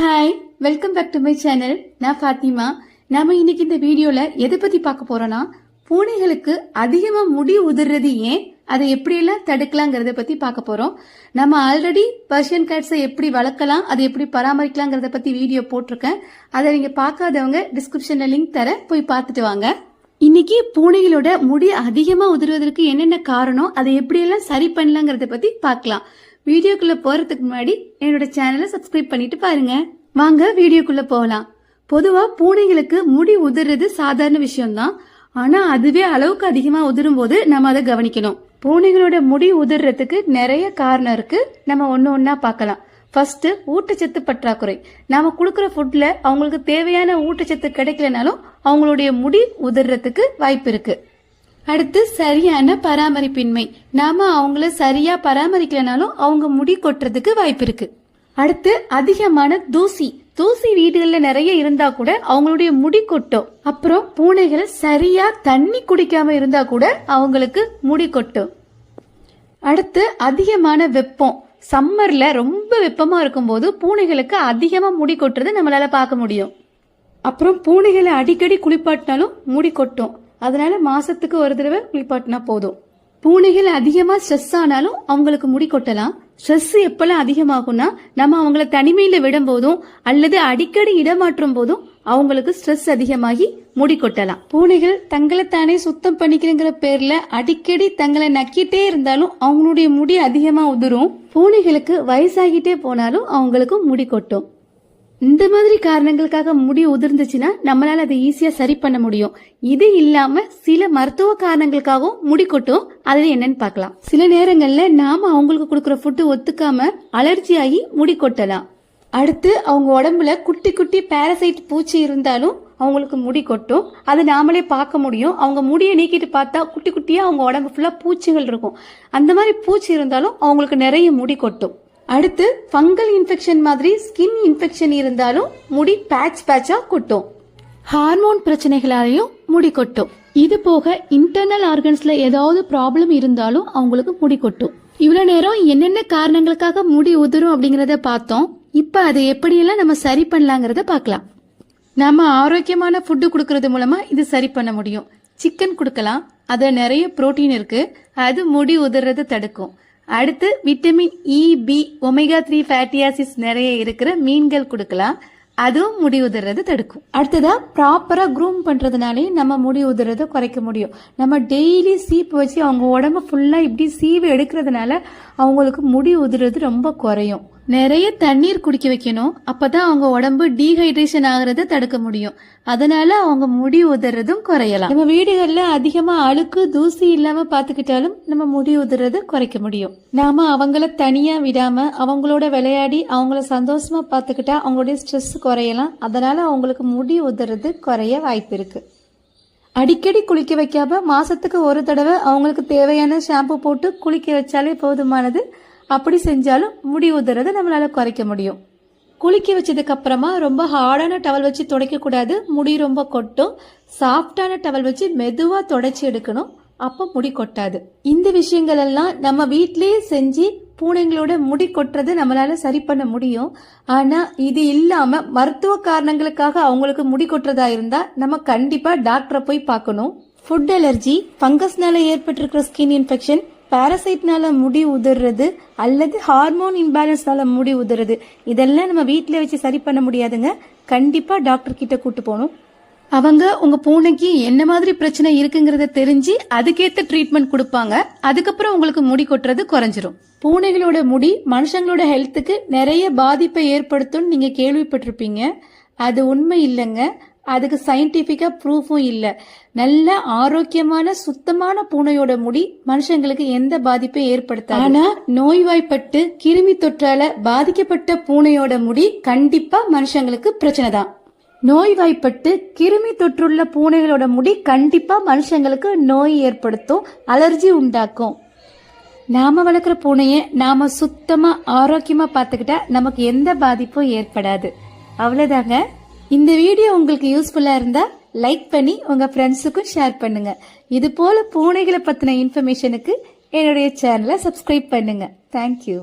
Hi welcome back to my channel நான் ஃபாத்திமா. நாம இன்னைக்கு இந்த வீடியோல எதை பத்தி பார்க்க போறோம்னா பூனைகளுக்கு அதிகமா முடி உதிர்றது ஏன் அதை எப்படியெல்லாம் தடுக்கலாங்கிறத பத்தி பார்க்க போறோம். நம்ம ஆல்ரெடி பர்ஷியன் கேட்ஸை எப்படி வளர்க்கலாம் அதை எப்படி பராமரிக்கலாங்கிறத பத்தி வீடியோ போட்டிருக்கேன். அதை நீங்க பார்க்காதவங்க டிஸ்கிரிப்ஷன்ல லிங்க் தர போய் பார்த்துட்டு வாங்க. இன்னைக்கு பூனைகளோட முடி அதிகமா உதிர்வதற்கு என்னென்ன காரணம் அதை எப்படியெல்லாம் சரி பண்ணலாங்கிறத பத்தி பார்க்கலாம். வீடியோக்குள்ள போறதுக்கு முன்னாடி என்னோட சேனலை சப்ஸ்கிரைப் பண்ணிட்டு பாருங்க. வாங்க வீடியோக்குள்ள போகலாம். பொதுவா பூனைகளுக்கு முடி உதிர்றது சாதாரண விஷயம்தான். ஆனா அதுவே அளவுக்கு அதிகமா உதிரும் போது நம்ம அதை கவனிக்கணும். பூனைகளோட முடி உதிர்றதுக்கு நிறைய காரணம் இருக்கு. நம்ம ஒன்னு ஒன்னா பார்க்கலாம். ஃபர்ஸ்ட் ஊட்டச்சத்து பற்றாக்குறை. நாம கொடுக்குற ஃபுட்ல அவங்களுக்கு தேவையான ஊட்டச்சத்து கிடைக்கலனாலும் அவங்களுடைய முடி உதிர்றதுக்கு வாய்ப்பு இருக்கு. அடுத்து சரியான பராமரிப்பின்மை. நாம அவங்கள சரியா பராமரிக்கலனாலும் அவங்க முடி கொட்டுறதுக்கு வாய்ப்பு இருக்கு. அடுத்து அதிகமான தூசி. தூசி வீடுகள்ல நிறைய இருந்தா கூட அவங்களுடைய முடி கொட்டும். அப்புறம் பூனைகள் சரியா தண்ணி குடிக்காம இருந்தா கூட அவங்களுக்கு முடி கொட்டும். அடுத்து அதிகமான வெப்பம். சம்மர்ல ரொம்ப வெப்பமா இருக்கும்போது பூனைகளுக்கு அதிகமா முடி கொட்டுறது நம்மளால பார்க்க முடியும். அப்புறம் பூனைகளை அடிக்கடி குளிப்பாட்டினாலும் முடி கொட்டும். அதனால மாசத்துக்கு ஒரு தடவை குளிப்பாட்டினா போதும். பூனைகள் அதிகமா ஸ்ட்ரெஸ் ஆனாலும் அவங்களுக்கு முடி கொட்டலாம். ஸ்ட்ரெஸ் எப்பெல்லாம் அதிகமாகும்னா நம்ம அவங்கள தனிமையில விடும் போதும் அல்லது அடிக்கடி இடமாற்றும் போதும் அவங்களுக்கு ஸ்ட்ரெஸ் அதிகமாகி முடி கொட்டலாம். பூனைகள் தங்களை தானே சுத்தம் பண்ணிக்கிறங்கிற பேர்ல அடிக்கடி தங்களை நக்கிட்டே இருந்தாலும் அவங்களுடைய முடி அதிகமா உதிரும். பூனைகளுக்கு வயசாகிட்டே போனாலும் அவங்களுக்கு முடி கொட்டும். இந்த மாதிரி காரணங்களுக்காக முடி உதிர்ந்துச்சுன்னா நம்மளால அதை ஈஸியா சரி பண்ண முடியும். இது இல்லாம சில மருத்துவ காரணங்களுக்காகவும் முடி கொட்டும். அது என்னன்னு பார்க்கலாம். சில நேரங்கள்ல நாம அவங்களுக்கு கொடுக்குற ஃபுட்டு ஒத்துக்காம அலர்ஜி ஆகி முடி கொட்டலாம். அடுத்து அவங்க உடம்புல குட்டி குட்டி பாரசைட் பூச்சி இருந்தாலும் அவங்களுக்கு முடி கொட்டும். அது நாமளே பார்க்க முடியும். அவங்க முடியை நீக்கிட்டு பார்த்தா குட்டி குட்டியா அவங்க உடம்பு ஃபுல்லா பூச்சிகள் இருக்கும். அந்த மாதிரி பூச்சி இருந்தாலும் அவங்களுக்கு நிறைய முடி கொட்டும். அடுத்து ஃபங்கல் இன்ஃபெக்ஷன் மாதிரி ஸ்கின் இன்ஃபெக்ஷன் இருந்தாலும் முடி பேட்ச் பேட்சா கொட்டும். ஹார்மோன் பிரச்சனைகளாலையும் முடி கொட்டும். இது போக இன்டர்னல் ஆர்கன்ஸ்ல ஏதாவது ப்ராப்ளம் இருந்தாலும் அவங்களுக்கு முடி கொட்டும். இவ்வளவு நேரம் என்னென்ன காரணங்களுக்காக முடி உதிரும் அப்படிங்கறத பார்த்தோம். இப்ப அதை எப்படியெல்லாம் நம்ம சரி பண்ணலாங்கிறத பார்க்கலாம். நம்ம ஆரோக்கியமான ஃபுட்டு கொடுக்கறது மூலமா இது சரி பண்ண முடியும். சிக்கன் கொடுக்கலாம். அதுல நிறைய புரோட்டீன் இருக்கு. அது முடி உதிர்றதை தடுக்கும். அடுத்து vitamin E B omega three fatty acids நிறைய இருக்கிற மீன்கள் கொடுக்கலாம். அதுவும் முடி உதிர்றது தடுக்கும். அடுத்ததா ப்ராப்பரா க்ரூம் பண்றதுனாலே நம்ம முடி உதிர்றதை குறைக்க முடியும். நம்ம டெய்லி சீப்பு வச்சு அவங்க உடம்ப ஃபுல்லா இப்படி சீவு எடுக்கிறதுனால அவங்களுக்கு முடி உதிர்றது ரொம்ப குறையும். நிறைய தண்ணீர் குடிக்க வைக்கணும். அப்பதான் அவங்க உடம்பு டீஹைட்ரேஷன் ஆகுறத தடுக்க முடியும். அதனால அவங்க முடி உதறதும் குறையலாம். நம்ம வீடுகள்ல அதிகமா அழுக்கு தூசி இல்லாம பாத்துக்கிட்டாலும் நம்ம முடி உதறது குறைக்க முடியும். நாம அவங்கள தனியா விடாம அவங்களோட விளையாடி அவங்கள சந்தோஷமா பாத்துக்கிட்டா அவங்களுடைய ஸ்ட்ரெஸ் குறையலாம். அதனால அவங்களுக்கு முடி உதறது குறைய வாய்ப்பு இருக்கு. அடிக்கடி குளிக்க வைக்காம மாசத்துக்கு ஒரு தடவை அவங்களுக்கு தேவையான ஷாம்பு போட்டு குளிக்க வச்சாலே போதுமானது. அப்படி செஞ்சாலும் முடி உதறதை நம்மளால குறைக்க முடியும். குளிக்க வச்சதுக்கு அப்புறமா ரொம்ப ஹார்டான டவல் வச்சு துடைக்க கூடாது. முடி ரொம்ப கொட்டும். சாஃப்டான டவல் வச்சு மெதுவா தொடச்சி எடுக்கணும். அப்ப முடி கொட்டாது. இந்த விஷயங்கள் எல்லாம் நம்ம வீட்லயே செஞ்சு பூனைங்களோட முடி கொட்டுறது நம்மளால சரி பண்ண முடியும். ஆனா இது இல்லாம மருத்துவ காரணங்களுக்காக அவங்களுக்கு முடி கொட்டுறதா இருந்தா நம்ம கண்டிப்பா டாக்டரை போய் பார்க்கணும். ஃபுட் அலர்ஜி ஃபங்கஸ்னால ஏற்பட்டிருக்கிற ஸ்கின் இன்ஃபெக்ஷன் பாரசைட்னால முடி உதிர்றது அல்லது ஹார்மோன் இம்பேலன்ஸ்னால முடி உதிர்றது. இதெல்லாம் நம்ம வீட்டில் வச்சு சரி பண்ண முடியாதுங்க. கண்டிப்பா டாக்டர் கிட்ட கூட்டு போகணும். அவங்க உங்க பூனைக்கு என்ன மாதிரி பிரச்சனை இருக்குங்கிறத தெரிஞ்சு அதுக்கேத்த ட்ரீட்மெண்ட் கொடுப்பாங்க. அதுக்கப்புறம் உங்களுக்கு முடி கொட்டுறது குறைஞ்சிரும். பூனைகளோட முடி மனுஷங்களோட ஹெல்த்துக்கு நிறைய பாதிப்பை ஏற்படுத்தும் நீங்க கேள்விப்பட்டிருப்பீங்க. அது உண்மை இல்லைங்க. அதுக்கு சயின்டிஃபிக்காக ப்ரூஃபும் இல்லை. நல்ல ஆரோக்கியமான சுத்தமான பூனையோட முடி மனுஷங்களுக்கு எந்த பாதிப்பும் ஏற்படுத்தாது. ஆனா நோய்வாய்ப்பட்டு கிருமி தொற்றால பாதிக்கப்பட்ட பூனையோட முடி கண்டிப்பா மனுஷங்களுக்கு பிரச்சனை தான். நோய்வாய்ப்பட்டு கிருமி தொற்றுள்ள பூனைகளோட முடி கண்டிப்பா மனுஷங்களுக்கு நோய் ஏற்படுத்தும் அலர்ஜி உண்டாக்கும். நாம வளர்க்குற பூனையை நாம சுத்தமா ஆரோக்கியமா பார்த்துக்கிட்டா நமக்கு எந்த பாதிப்பும் ஏற்படாது. அவ்வளோதாங்க இந்த வீடியோ உங்களுக்கு யூஸ்ஃபுல்லாக இருந்தால் லைக் பண்ணி உங்கள் ஃப்ரெண்ட்ஸுக்கும் ஷேர் பண்ணுங்கள் இது போல் பூனைகளை பற்றின இன்ஃபர்மேஷனுக்கு என்னுடைய சேனலை சப்ஸ்கிரைப் பண்ணுங்கள் தேங்க்யூ